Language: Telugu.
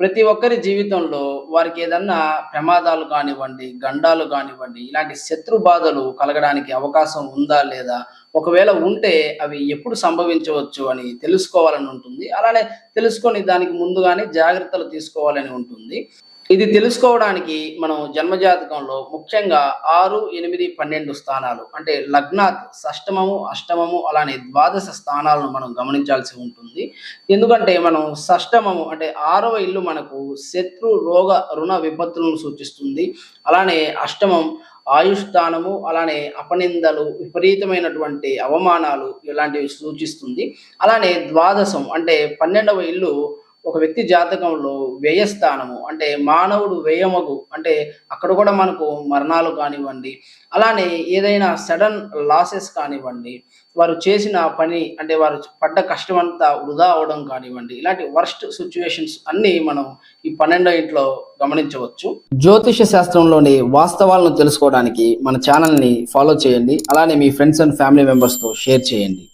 ప్రతి ఒక్కరి జీవితంలో వారికి ఏదన్నా ప్రమాదాలు కానివ్వండి, గండాలు కానివ్వండి, ఇలాంటి శత్రు బాధలు కలగడానికి అవకాశం ఉందా? లేదా? ఒకవేళ ఉంటే అవి ఎప్పుడు సంభవించవచ్చు అని తెలుసుకోవాలని ఉంటుంది. అలానే తెలుసుకొని దానికి ముందుగానే జాగ్రత్తలు తీసుకోవాలని ఉంటుంది. ఇది తెలుసుకోవడానికి మనం జన్మజాతకంలో ముఖ్యంగా 6, 8, 12 స్థానాలు అంటే లగ్నాత్ షష్టమము, అష్టమము అలానే ద్వాదశ స్థానాలను మనం గమనించాల్సి ఉంటుంది. ఎందుకంటే మనం షష్టమము అంటే ఆరవ ఇల్లు మనకు శత్రు, రోగ, రుణ విపత్తులను సూచిస్తుంది. అలానే అష్టమం ఆయుష్ స్థానము, అలానే అపనిందలు, విపరీతమైనటువంటి అవమానాలు ఇలాంటివి సూచిస్తుంది. అలానే ద్వాదశం అంటే 12వ ఇల్లు ఒక వ్యక్తి జాతకంలో వ్యయస్థానము అంటే మానవుడు వ్యయమగు అంటే అక్కడ కూడా మనకు మరణాలు కానివ్వండి, అలానే ఏదైనా సడన్ లాసెస్ కానివ్వండి, వారు చేసిన పని అంటే వారు పడ్డ కష్టమంతా వృధా అవ్వడం కానివ్వండి, ఇలాంటి వర్స్ట్ సిచ్యువేషన్స్ అన్నీ మనం ఈ 12వ ఇంట్లో గమనించవచ్చు. జ్యోతిష శాస్త్రంలోని వాస్తవాలను తెలుసుకోవడానికి మన ఛానల్‌ని ఫాలో చేయండి. అలానే మీ ఫ్రెండ్స్ అండ్ ఫ్యామిలీ మెంబర్స్‌తో షేర్ చేయండి.